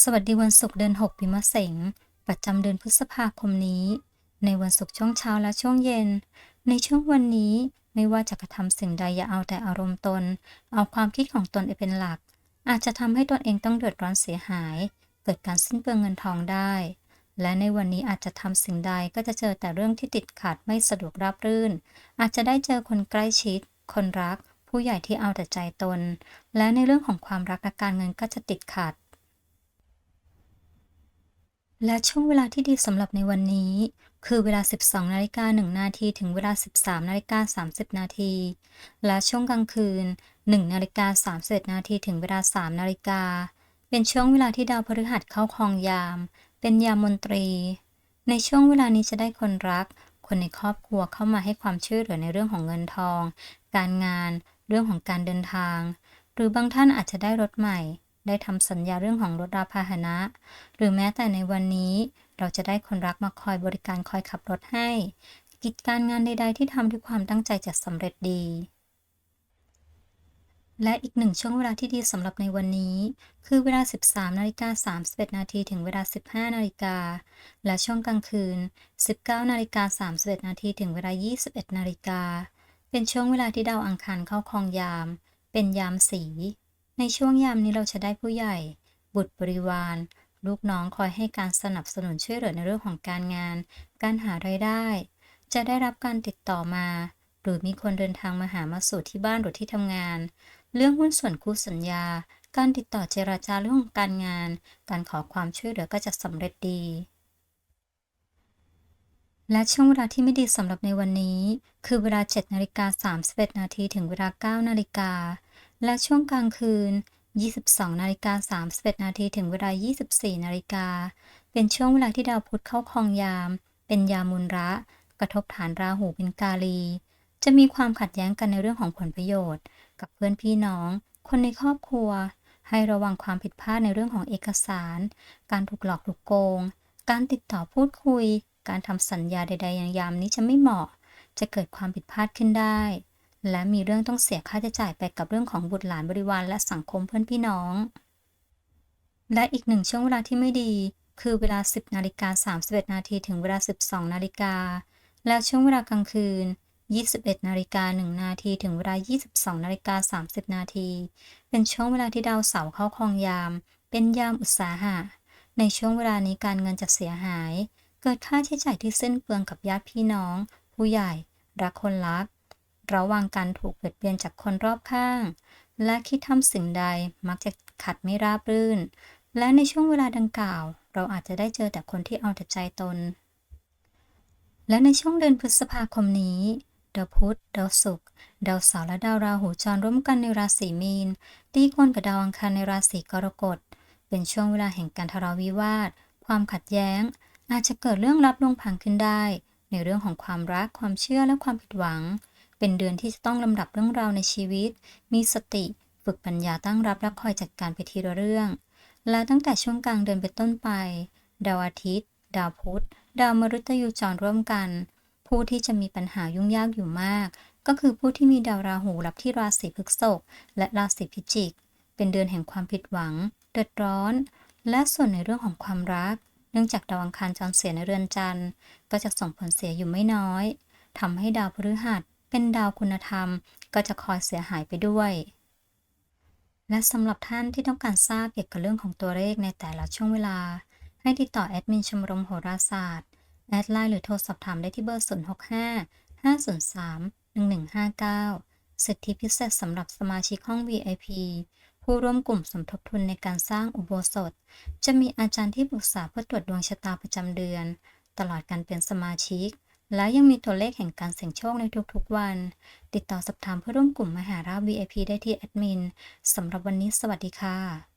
สวัสดีวันศุกร์เดือน6ปีมะเสงประจำเดือนพฤษภาคมนี้ ในวันศุกร์ช่วงเช้าและช่วงเย็น ในช่วงวันนี้ไม่ว่าจะกระทำสิ่งใดอย่าเอาแต่อารมณ์ตน เอาความคิดของตนเป็นหลัก อาจจะทำให้ตนเองต้องเดือดร้อนเสียหาย เกิดการสิ้นเปลืองเงินทองได้ และในวันนี้อาจจะทำสิ่งใดก็จะเจอแต่เรื่องที่ติดขัดไม่สะดวกราบรื่น อาจจะได้เจอคนใกล้ชิด คนรัก ผู้ใหญ่ที่เอาแต่ใจตน และในเรื่องของความรักและการเงินก็จะติดขัด และช่วงเวลาที่ดีสำหรับในวันนี้ คือเวลา 12นาฬิกา1นาทีถึงเวลา 13นาฬิกา30นาทีและช่วงกลางคืน 1นาฬิกา31นาทีถึงเวลา 3นาฬิกาเป็นช่วงเวลาที่ดาวพฤหัสเข้าครองยาม เป็นยามมนตรี ในช่วงเวลานี้จะได้คนรัก คนในครอบครัวเข้ามาให้ความช่วยเหลือในเรื่องของเงินทอง การงาน เรื่องของการเดินทาง หรือบางท่านอาจจะได้รถใหม่ ได้ทำสัญญาเรื่องของรถราพาหนะ หรือแม้แต่ในวันนี้เราจะได้คนรักมาคอยบริการคอยขับรถให้ กิจการงานใด ๆ ที่ทำด้วยความตั้งใจจะสำเร็จดี และอีกหนึ่งช่วงเวลาที่ดีสำหรับในวันนี้ คือเวลา 13นาฬิกา31นาทีถึงเวลา 15นาฬิกาและช่วงกลางคืน 19นาฬิกา31นาทีถึงเวลา 21นาฬิกาเป็นช่วงเวลาที่ดาวอังคารเข้าครองยาม เป็นยามสี ในช่วงยามนี้เราจะได้ผู้ใหญ่ บุตรบริวาร ลูกน้องคอยให้การสนับสนุนช่วยเหลือในเรื่องของการงาน การหารายได้ จะได้รับการติดต่อมา หรือมีคนเดินทางมาหามาสู่ที่บ้านหรือที่ทำงาน เรื่องหุ้นส่วนคู่สัญญา การติดต่อเจราจาเรื่องของการงาน การขอความช่วยเหลือก็จะสำเร็จดีและช่วงเวลาที่ไม่ดีสำหรับในวันนี้ คือเวลา 7 นาฬิกา 31 นาทีถึงเวลา 9 นาฬิกา และช่วงกลางคืน 22นาฬิกา31นาทีถึงเวลา 24นาฬิกา เป็นช่วงเวลาที่ดาวพุธเข้าครองยาม เป็นยามุนระ กระทบฐานราหูเป็นกาลี จะมีความขัดแย้งกันในเรื่องของผลประโยชน์ กับเพื่อนพี่น้อง คนในครอบครัว ให้ระวังความผิดพลาดในเรื่องของเอกสาร การถูกหลอกถูกโกง การติดต่อพูดคุย การทำสัญญาใดๆอย่างยามนี้จะไม่เหมาะ จะเกิดความผิดพลาดขึ้นได้ และมีเรื่องต้องเสียค่าใช้จ่ายไปกับเรื่องของบุตรหลานบริวารและสังคมเพื่อนพี่น้อง และอีกหนึ่งช่วงเวลาที่ไม่ดี คือเวลา 10นาฬิกา31นาทีถึงเวลา 12นาฬิกา และช่วงเวลากลางคืน 21นาฬิกา1นาทีถึงเวลา 22นาฬิกา30นาทีเป็นช่วงเวลาที่ดาวเสาร์เข้าครองยาม เป็นยามอุตสาหะ ในช่วงเวลานี้การเงินจะเสียหาย เกิดค่าใช้จ่ายที่สิ้นเปลืองกับญาติพี่น้อง ผู้ใหญ่ รักคนรัก ระวังการถูกเบียดเบียนจากคนรอบข้าง และคิดทำสิ่งใดมักจะขัดไม่ราบรื่น และในช่วงเวลาดังกล่าว เราอาจจะได้เจอแต่คนที่เอาแต่ใจตน และในช่วงเดือนพฤษภาคมนี้ดาวพุธดาวศุกร์ดาวเสาร์และดาวราหูจรร่วมกันในราศีมีนตีกวนกับดาวอังคารในราศีกรกฎ เป็นช่วงเวลาแห่งการทะเลาะวิวาท ความขัดแย้ง อาจจะเกิดเรื่องลับลงพังขึ้นได้ ในเรื่องของความรักความเชื่อและความผิดหวัง เป็นเดือนที่จะต้องลำดับเรื่องราวในชีวิต มีสติ ฝึกปัญญาตั้งรับและคอยจัดการไปทีละเรื่อง และตั้งแต่ช่วงกลางเดือนเป็นต้นไป ดาวอาทิตย์ ดาวพุธ ดาวมฤตยูจรร่วมกัน ผู้ที่จะมีปัญหายุ่งยากอยู่มาก ก็คือผู้ที่มีดาวราหูรับที่ราศีพฤษภและราศีพิจิก เป็นเดือนแห่งความผิดหวัง เดือดร้อน และส่วนในเรื่องของความรักเนื่องจากดาวอังคารจรเสียในเรือนจันทร์ก็จะส่งผลเสียอยู่ไม่น้อยทำให้ดาวพฤหัส เป็นดาวคุณธรรม ก็จะคอยเสียหายไปด้วย และสำหรับท่านที่ต้องการทราบเกี่ยวกับเรื่องของตัวเลขในแต่ละช่วงเวลา ให้ติดต่อแอดมินชมรมโหราศาสตร์ แอดไลน์หรือโทรสอบถามได้ที่เบอร์ 065 503 1159 สิทธิพิเศษสำหรับสมาชิกห้อง VIP ผู้ร่วมกลุ่มสมทบทุนในการสร้างอุโบสถ จะมีอาจารย์ที่ปรึกษาเพื่อตรวจดวงชะตาประจำเดือน ตลอดการเป็นสมาชิก และยังมีตัวเลขแห่งการเสี่ยงโชคในทุกๆวัน ติดต่อสอบถามเพื่อร่วมกลุ่มมหาราช VIP ได้ที่แอดมินสำหรับวันนี้สวัสดีค่ะ